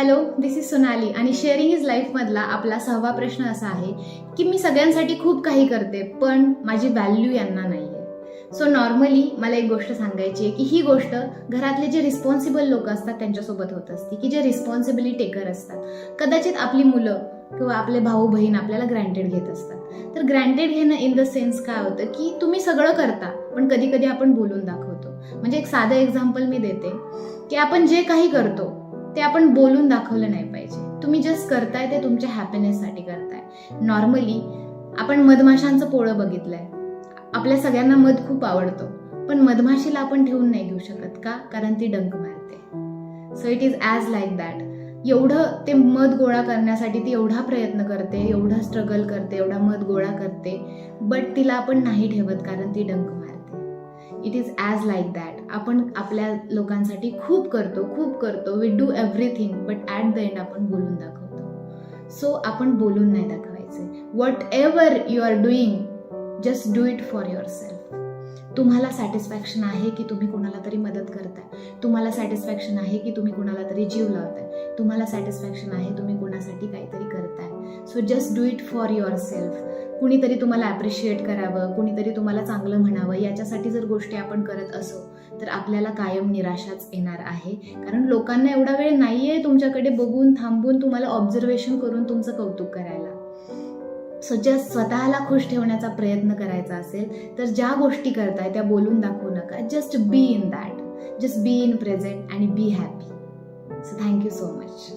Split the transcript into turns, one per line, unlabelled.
Hello this is Sonali आणि sharing is लाईफमधला आपला सहावा प्रश्न असा आहे की मी सगळ्यांसाठी खूप काही करते पण माझी व्हॅल्यू यांना नाही आहे सो नॉर्मली मला एक गोष्ट सांगायची आहे की ही गोष्ट घरातले जे रिस्पॉन्सिबल लोक असतात त्यांच्यासोबत होत असते की जे रिस्पॉन्सिबिलिटी टेकर असतात. कदाचित आपली मुलं किंवा आपले भाऊ बहीण आपल्याला ग्रँटेड घेत असतात. तर ग्रँटेड घेणं इन द सेन्स काय होतं की तुम्ही सगळं करता पण कधी कधी आपण बोलून दाखवतो. म्हणजे एक साधं एक्झाम्पल मी देते की आपण जे काही करतो ते आपण बोलून दाखवलं नाही पाहिजे. तुम्ही जस्ट करताय ते तुमच्या हॅपीनेससाठी करताय. नॉर्मली आपण मधमाशांचं पोळं बघितलंय. आपल्या सगळ्यांना मध खूप आवडतो. पण मधमाशीला आपण ठेवून नाही घेऊ शकत का? कारण ती डंक मारते. So it is as like that एवढं ते मध गोळा करण्यासाठी ती एवढा प्रयत्न करते एवढा स्ट्रगल करते एवढा मध गोळा करते. बट तिला आपण नाही ठेवत कारण ती डंक मारते. It is as like that आपण आपल्या लोकांसाठी खूप करतो खूप करतो. We do everything but at the end आपण बोलून दाखवतो. सो आपण बोलून नाही दाखवायचे. Whatever you are doing just do it for yourself तुम्हाला सॅटिस्फॅक्शन आहे की तुम्ही कोणाला तरी मदत करताय? तुम्हाला सॅटिस्फॅक्शन आहे की तुम्ही कोणाला तरी जीव लावताय? तुम्हाला सॅटिस्फॅक्शन आहे तुम्ही कोणासाठी काहीतरी करताय? So just do it for yourself कुणीतरी तुम्हाला ॲप्रिशिएट करावं कुणीतरी तुम्हाला चांगलं म्हणावं याच्यासाठी जर गोष्टी आपण करत असो तर आपल्याला कायम निराशाच येणार आहे. कारण लोकांना एवढा वेळ नाही आहे तुमच्याकडे बघून थांबून तुम्हाला ऑब्झर्वेशन करून तुमचं कौतुक करायला. सो ज्या स्वतःला खुश ठेवण्याचा प्रयत्न करायचा असेल तर ज्या गोष्टी करताय त्या बोलून दाखवू नका. Just be in that just be in present आणि be happy so thank you so much